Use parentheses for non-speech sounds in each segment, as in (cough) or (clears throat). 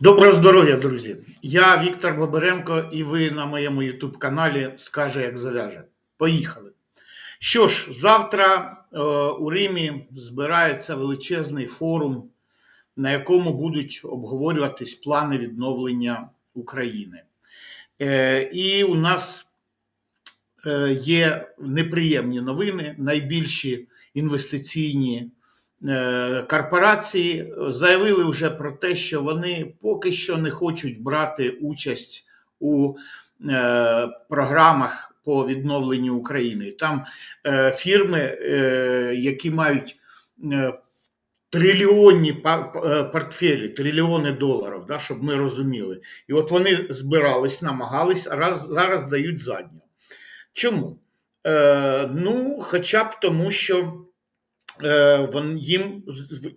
Доброго здоров'я, друзі! Я Віктор Боберенко, і ви на моєму youtube каналі Скаже, як зав'яже. Поїхали. Що ж, завтра е, у Римі збирається величезний форум, на якому будуть обговорюватись плани відновлення України. Е, і у нас е, є неприємні новини, найбільші інвестиційні корпорації заявили вже про те, що вони поки що не хочуть брати участь у е, програмах по відновленню України. Там е, фірми, які мають трильйонні портфелі, трильйони доларів, да, щоб ми розуміли. І от вони збирались, намагались, а раз, зараз дають задню. Чому? Е, Ну, хоча б тому, що. Е, їм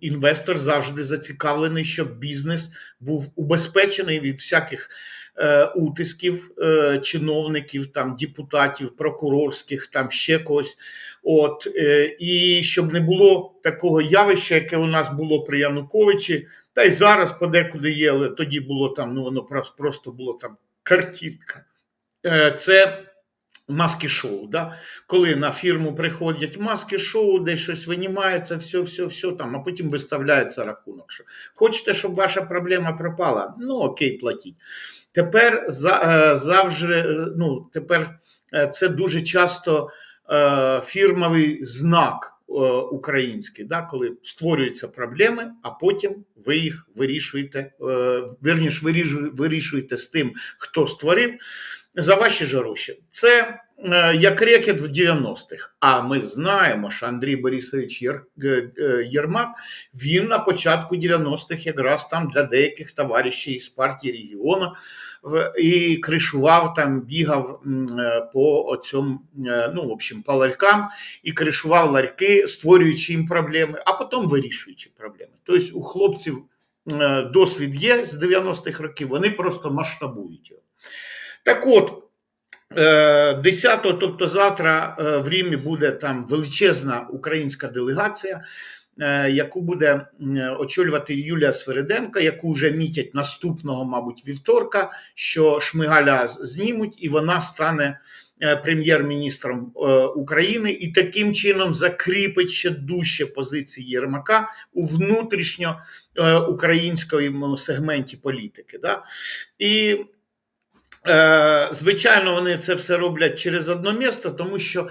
інвестор завжди зацікавлений, щоб бізнес був убезпечений від всяких е, утисків е, чиновників, там депутатів, прокурорських, там ще когось. От і щоб не було такого явища, яке у нас було при Януковичі, та й зараз подекуди є, але тоді було там. Ну воно просто було там картинка. Це маски-шоу. Да? Коли на фірму приходять маски-шоу, де щось винімається, все, все, все там, а потім виставляється рахунок. Що Хочете, щоб ваша проблема пропала? Ну окей, платіть. Тепер е, завжди, ну, тепер е, це дуже часто е, фірмовий знак. Український, да, коли створюються проблеми, а потім ви їх вирішуєте, верніше вирішуєте з тим, хто створив за ваші ж гроші. Це е, як рекет в 90-х. А ми знаємо, що Андрій Борисович. Е, е, Єрмак він на початку 90-х якраз там для деяких товаришів з партії регіону і кришував там, бігав по цьому, ну, в общем, по ларькам і кришував ларьки, створюючи їм проблеми, а потім вирішуючи проблеми. Тобто у хлопців досвід є з 90-х років, вони просто масштабують його. Так от, 10, е, тобто завтра е, в Римі буде там величезна українська делегація, е, яку буде очолювати Юлія Свериденка, яку вже мітять наступного, мабуть, вівторка, що Шмигаля знімуть, і вона стане прем'єр-міністром України і таким чином закріпить ще дужче позиції Єрмака у внутрішньо українському сегменті політики. Да? І звичайно, вони це все роблять через одно місто, тому що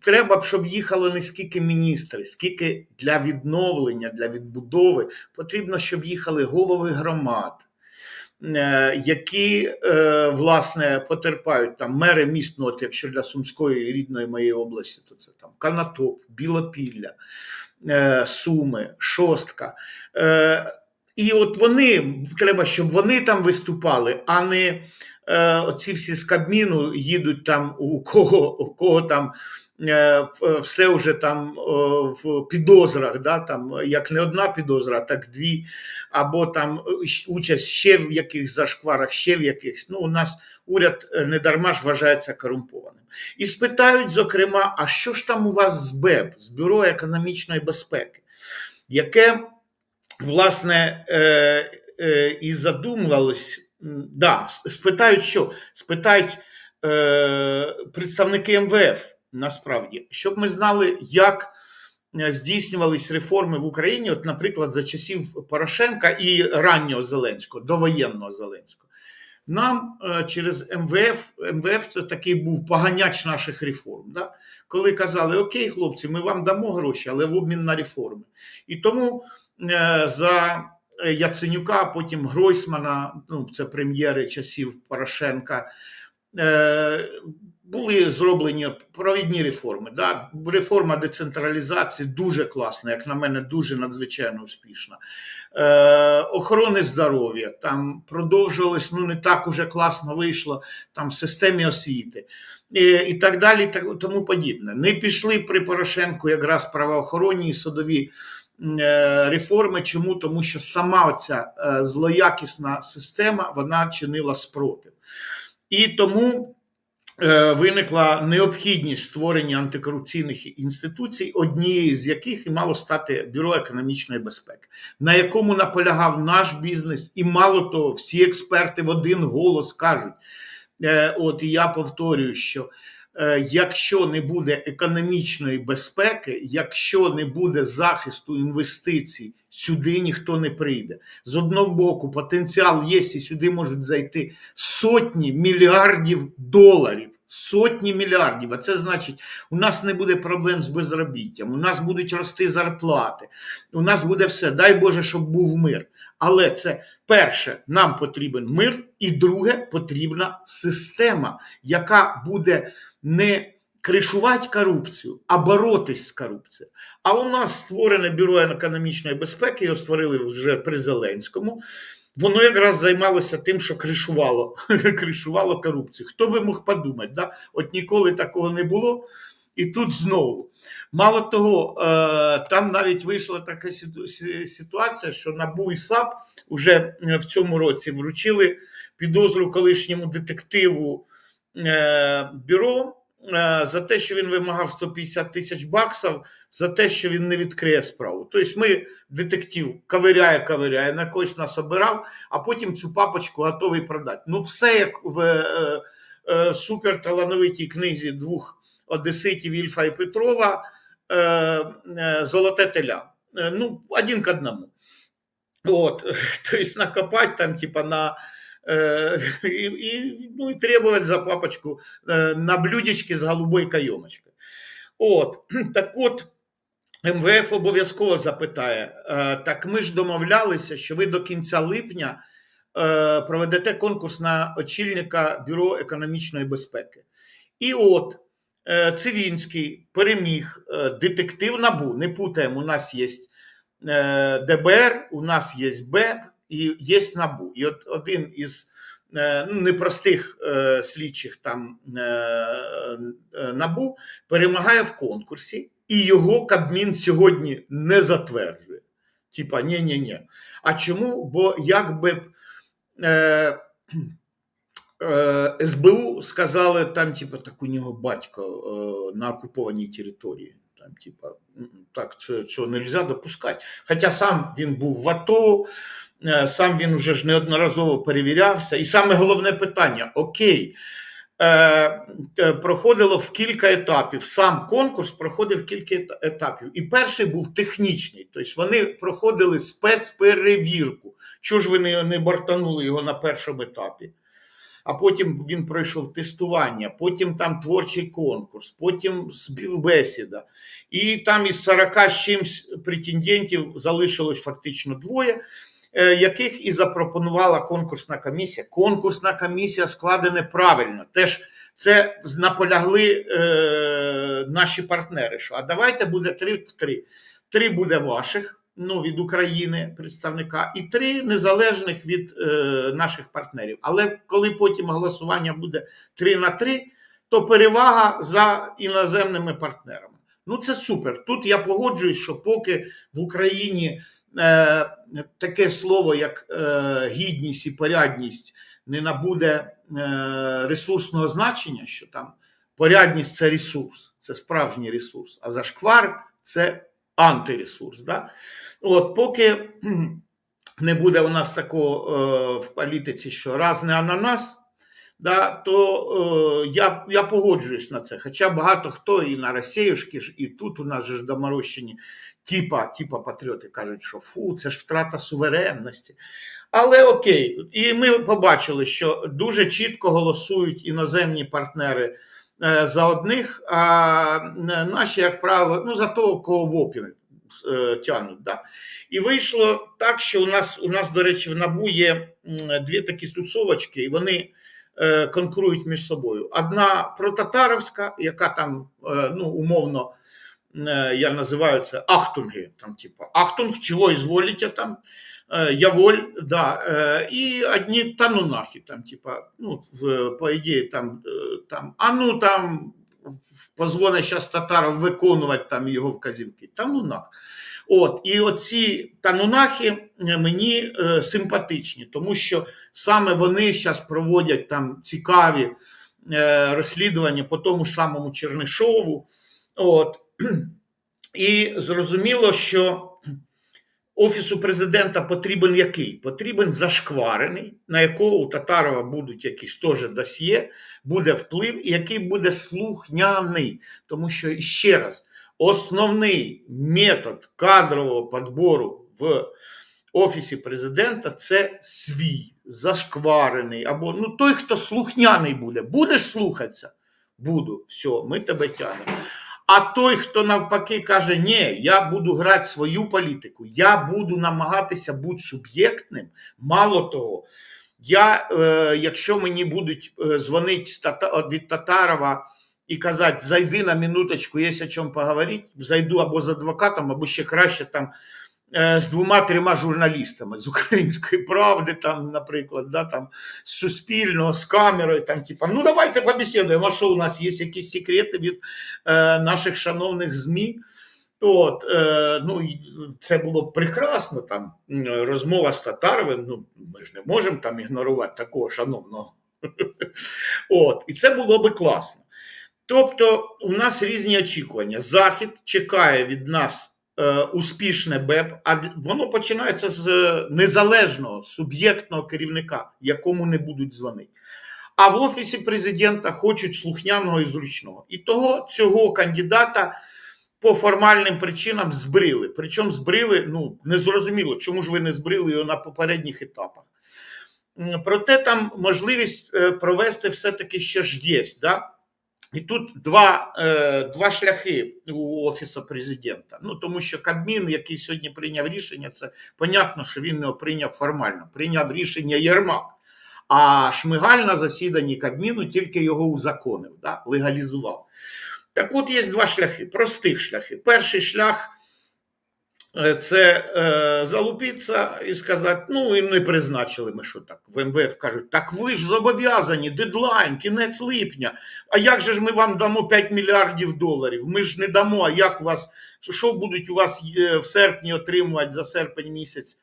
треба, щоб їхало не скільки міністрів, скільки для відновлення, для відбудови потрібно, щоб їхали голови громад, е, які е, власне потерпають там мери міст, ну от якщо для Сумської рідної моєї області, то це там Канатоп, Білопілля, Суми, Шостка. І от вони треба, щоб вони там виступали, а не Е, оці всі з Кабміну їдуть там, у кого у кого там е, все вже там в підозрах, да, там, як не одна підозра, так дві, або там участь ще в якихось зашкварах, ще в якихось. Ну, у нас уряд е, не дарма ж вважається корумпованим. І спитають, зокрема, а що ж там у вас з БЕБ, з Бюро економічної безпеки, яке, власне, і задумувалось да, спитають, що спитають е, представники МВФ насправді, щоб ми знали, як е, здійснювались реформи в Україні, от, наприклад, за часів Порошенка і раннього Зеленського, довоєнного Зеленського. Нам е, через МВФ МВФ це такий був поганяч наших реформ. Да? Коли казали, Окей, хлопці, ми вам дамо гроші, але в обмін на реформи. І тому е, за Яценюка, потім Гройсмана, ну це прем'єри часів Порошенка. Е, були зроблені провідні реформи. Да? Реформа децентралізації дуже класна, як на мене, дуже надзвичайно успішна. Е, Охорони здоров'я там продовжувалось, ну не так уже класно вийшло там в системі освіти і, і так далі, так, тому подібне. Не пішли при Порошенку якраз правоохоронні і судові Е, реформи. Чому? Тому що сама ця е, злоякісна система вона чинила спротив. І тому е, виникла необхідність створення антикорупційних інституцій, однією з яких і мало стати Бюро економічної безпеки, на якому наполягав наш бізнес, і мало того, всі експерти в один голос кажуть. Е, От і я повторюю, що е, якщо не буде економічної безпеки, якщо не буде захисту інвестицій, сюди ніхто не прийде. З одного боку, потенціал є, і сюди можуть зайти сотні мільярдів доларів. Сотні мільярдів. А це значить, у нас не буде проблем з безробіттям, у нас будуть рости зарплати, у нас буде все. Дай Боже, щоб був мир. Але це перше, нам потрібен мир, і друге, потрібна система, яка буде не кришувати корупцію, а боротись з корупцією. А у нас створене бюро економічної безпеки, його створили вже при Зеленському. Воно якраз займалося тим, що кришувало (laughs) кришувало корупцію. Хто би мог подумати? Да? От ніколи такого не було. І тут знову. Мало того, е, там навіть вийшла така ситуація, що НАБУ і САП вже в цьому році вручили підозру колишньому детективу бюро е, за те, що він вимагав 150 тисяч баксів, за те, що він не відкриє справу. Тобто, ми детектив кавиряє, кавиряє, на когось нас обирав, а потім цю папочку готовий продати. Ну, все як в е, е, суперталановитій книзі двох одеситів Ільфа і Петрова. Е, е, Золоте теля. Е, ну, один к одному. Вот, (laughs) то накопать там, типа, на (laughs) и, и, ну, и требовать за папочку э, на блюдечке з голубой кайомочкою. От, (clears throat) так от, МВФ обов'язково запитає: э, так ми ж домовлялися, що ви до кінця липня э, проведете конкурс на очільника Бюро економічної безпеки. І от э, Цивінський переміг э, детектив Набу. Не путаємо, у нас є. Е, ДБР, у нас є БЕП і є НАБУ. І от один із е, ну, непростих е, слідчих там НАБУ перемагає в конкурсі, і його Кабмін сьогодні не затверджує. Типа, ні ні ні А чому? Бо якби е, е, СБУ сказали, там, типа, так у нього батько е, на окупованій території там, типа, так, це, цього не можна допускати. Хоча сам він був в АТО, е, сам він вже ж неодноразово перевірявся. І саме головне питання: окей, е, е, проходило в кілька етапів. Сам конкурс проходив кілька етапів. І перший був технічний. Тобто вони проходили спецперевірку. Чого ж вони не бортанули його на першому етапі? а потім він пройшов тестування, потім там творчий конкурс, потім співбесіда. І там із 40 з чимсь претендентів залишилось фактично двоє, е, яких і запропонувала конкурсна комісія. Конкурсна комісія складена правильно. Теж це наполягли е, наші партнери. що А давайте буде три в три. Три буде ваших ну, від України представника, і три незалежних від е, наших партнерів. Але коли потім голосування буде 3 на 3, то перевага за іноземними партнерами. Ну, це супер. Тут я погоджуюсь, що поки в Україні е, таке слово, як е, гідність і порядність, не набуде е, ресурсного значення, що там порядність це ресурс, це справжній ресурс, а зашквар це антиресурс. Да? От поки (clears throat) не буде у нас такого е, в політиці, що раз не ананас, да, то е, я я погоджуюсь на це. Хоча багато хто і на Росіюшки, і тут у нас же ж доморощені типа, типа патріоти кажуть, що фу, це ж втрата суверенності. Але окей, і ми побачили, що дуже чітко голосують іноземні партнери е, за одних, а наші, як правило, ну за того, кого в опір Е, тягнуть. Да? І вийшло так, що у нас, у нас, до речі, в НАБУ є дві такі стосовочки, і вони е, конкурують між собою. Одна протатаровська, яка там ну, умовно. Я називаю це ахтунги, там, типу, ахтунг, чого ізволіте там, яволь, да, і одні танунахи, там, типа, ну, в, по ідеї, там, там, а ну там позвонить зараз татарам виконувати там його вказівки. Танунах. От, І оці танунахи е, мені е, симпатичні, тому що саме вони зараз проводять там цікаві е, розслідування по тому самому Чернишову. От. І зрозуміло, що Офісу президента потрібен який? Потрібен зашкварений, на якого у Татарова будуть якісь теж досьє, буде вплив, і який буде слухняний. Тому що ще раз, основний метод кадрового підбору в Офісі президента це свій, зашкварений, або ну той, хто слухняний буде. Будеш слухатися? Буду. Все, ми тебе тягнемо. А той, хто навпаки каже, ні, я буду грати свою політику, я буду намагатися бути суб'єктним. Мало того, я, е, якщо мені будуть е, дзвонити від Татарова і казати, зайди на минуточку, є о чому поговорити, зайду або з адвокатом, або ще краще там з двома-трьома журналістами з української правди, там, наприклад, да, там, з Суспільного, з камерою, там, типа, ну давайте побесідуємо, що у нас є якісь секрети від е, наших шановних ЗМІ. От, е, ну, це було прекрасно, там, розмова з Татаровим, ну, ми ж не можемо там ігнорувати такого шановного. (laughs) От, і це було би класно. Тобто, у нас різні очікування. Захід чекає від нас е, успішне БЕП, а воно починається з е, незалежного суб'єктного керівника, якому не будуть дзвонити. А в офісі президента хочуть слухняного і зручного. І того цього кандидата по формальним причинам збрили. Причому збрили, ну незрозуміло, чому ж ви не збрили його на попередніх етапах. Проте там можливість е, провести все-таки ще ж є. Да? І тут два, е, два шляхи у Офісу президента. Ну тому що Кабмін, який сьогодні прийняв рішення, це понятно, що він його прийняв формально. Прийняв рішення Єрмак. А Шмигаль на засіданні Кабміну тільки його узаконив, да, легалізував. Так от є два шляхи, простих шляхи. Перший шлях це е, залупитися і сказати: ну і не призначили ми що так. В МВФ кажуть, так ви ж зобов'язані, дедлайн, кінець липня. А як же ж ми вам дамо 5 мільярдів доларів? Ми ж не дамо. А як у вас, що- будуть у вас е, в серпні отримувати за серпень місяць?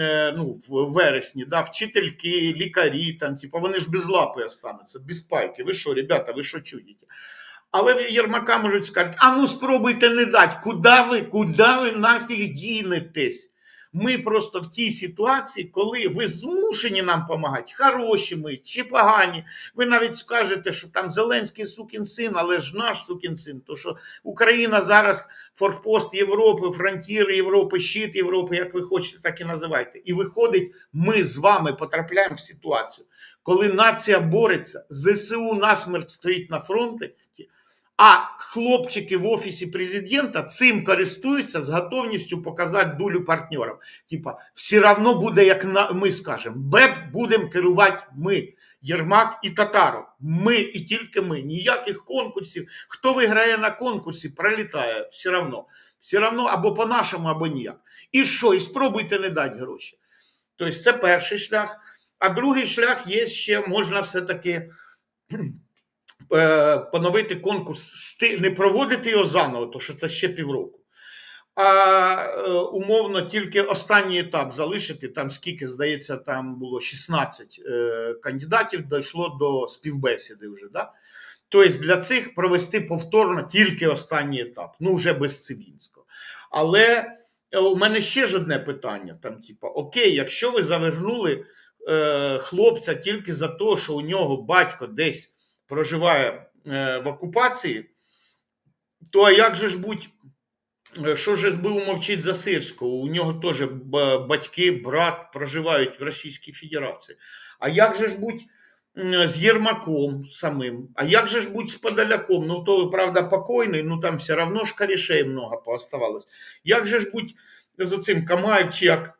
е, ну, в вересні, да, вчительки, лікарі, там, типу, вони ж без лапи остануться, без пайки. Ви що, ребята, ви що чудите? Але ви Єрмака можуть сказати, а ну спробуйте не дати, куди ви, куди ви нафіг дінетесь? Ми просто в тій ситуації, коли ви змушені нам допомагати, хороші ми чи погані. Ви навіть скажете, що там Зеленський сукін син, але ж наш сукін син. То що Україна зараз форпост Європи, фронтір Європи, щит Європи, як ви хочете, так і називайте. І виходить, ми з вами потрапляємо в ситуацію, коли нація бореться, ЗСУ насмерть стоїть на фронті, а хлопчики в офісі президента цим користуються з готовністю показати долю партнерам. Типа, все одно буде, як на, ми скажемо, БЕП будемо керувати ми. Єрмак і Татаров. Ми і тільки ми. Ніяких конкурсів. Хто виграє на конкурсі, пролітає все одно. Все одно або по-нашому, або ніяк. І що? І спробуйте не дати гроші. Тобто, це перший шлях. А другий шлях є ще, можна все-таки поновити конкурс, не проводити його заново, то що це ще півроку. А е, умовно тільки останній етап залишити. Там скільки, здається, там було 16 е, кандидатів, дійшло до співбесіди вже. Да? Тобто для цих провести повторно тільки останній етап, ну вже без Цивінського. Але е, у мене ще ж одне питання: там, типу, окей, якщо ви завернули е, хлопця тільки за те, що у нього батько десь проживає е, в окупації, то як же ж будь Е, Що ж СБУ мовчить за Сирського? У нього теж батьки, брат проживають в Російській Федерації. А як же ж будь з Єрмаком самим? А як же ж будь з Подоляком? Ну, то, правда, покойний, ну там все одно ж корішей много пооставалось. Як же ж будь за цим Камаєв чи як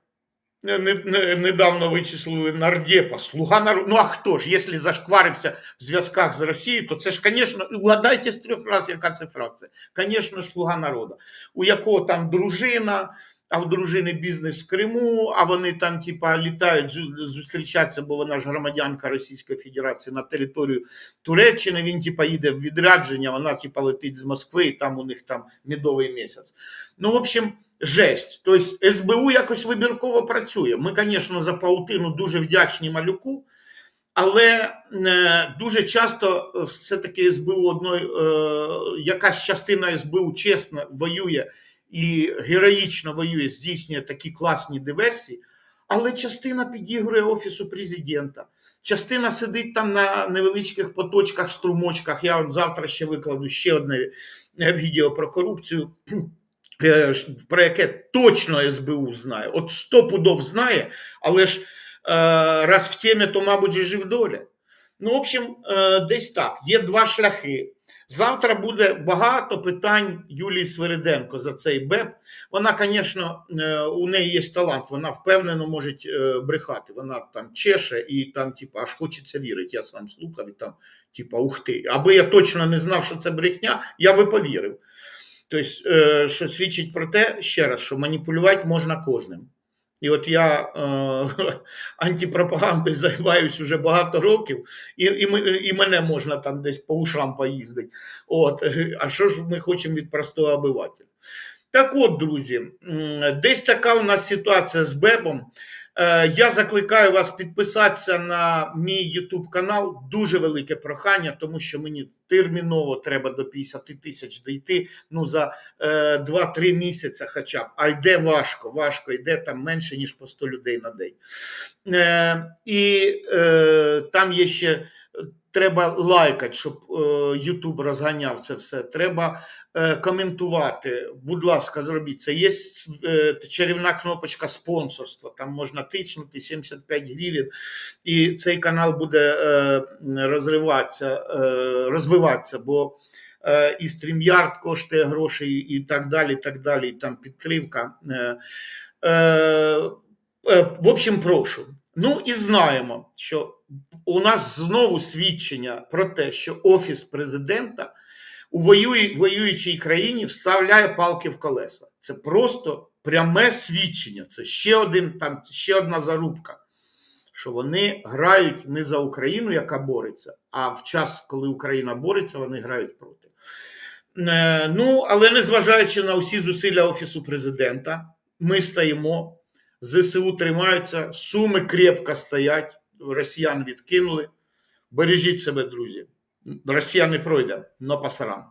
недавно вичислили нардепа, слуга народу. Ну а хто ж, якщо зашкварився в зв'язках з Росією, то це ж, звісно, угадайте з трьох разів, яка це фракція. Звісно, слуга народу, у якого там дружина, а в дружини бізнес в Криму, а вони там, типа, літають зу- зустрічатися, бо вона ж громадянка Російської Федерації на територію Туреччини. Він, типа, їде в відрядження, вона, типа, летить з Москви, і там у них там медовий місяць. Ну, в общем, жесть. Тобто СБУ якось вибірково працює. Ми, звісно, за паутину дуже вдячні малюку, Але е, дуже часто е, все-таки СБУ одної, е, якась частина СБУ чесно воює і героїчно воює, здійснює такі класні диверсії, але частина підігрує Офісу президента. Частина сидить там на невеличких поточках, струмочках. Я от завтра ще викладу ще одне відео про корупцію, про яке точно СБУ знає. От сто пудов знає, але ж е, раз в темі, то, мабуть, і жив доля. Ну, в общем, е, десь так. Є два шляхи. Завтра буде багато питань Юлії Свириденко за цей БЕП. Вона, звісно, е, у неї є талант, вона впевнено може е, брехати. Вона там чеше і там, типа, аж хочеться вірити. Я сам слухав і там, типа, ух ти. Аби я точно не знав, що це брехня, я би повірив. Тобто, що свідчить про те, ще раз, що маніпулювати можна кожним. І от я е, (laughs) антипропагандою займаюся вже багато років, і, і, і мене можна там десь по ушам поїздити. От, (laughs) а що ж ми хочемо від простого обивателя? Так от, друзі, десь така у нас ситуація з Бебом. Е, Я закликаю вас підписатися на мій YouTube канал. Дуже велике прохання, тому що мені терміново треба до 50 тисяч дійти. Ну за е, 2-3 місяці, хоча б. А йде важко, важко, йде там менше ніж по 100 людей на день. Е, І е, там є ще е, треба лайкати, щоб е, YouTube розганяв це все. Треба е, коментувати. Будь ласка, зробіть це. Є е, чарівна кнопочка спонсорства. Там можна тиснути 75 гривень, і цей канал буде е, розриватися, е, розвиватися, бо е, і StreamYard коштує грошей, і так далі. так далі, і там підтримка. Е, е, е, в общем, прошу. Ну і знаємо, що у нас знову свідчення про те, що Офіс президента у воює- воюючій країні вставляє палки в колеса. Це просто пряме свідчення. Це ще один там, ще одна зарубка. Що вони грають не за Україну, яка бореться, а в час, коли Україна бореться, вони грають проти. Е, Ну, але незважаючи на усі зусилля Офісу президента, ми стоїмо, ЗСУ тримаються, суми крепко стоять, росіян відкинули. Бережіть себе, друзі. Росія не пройде, но пасарам.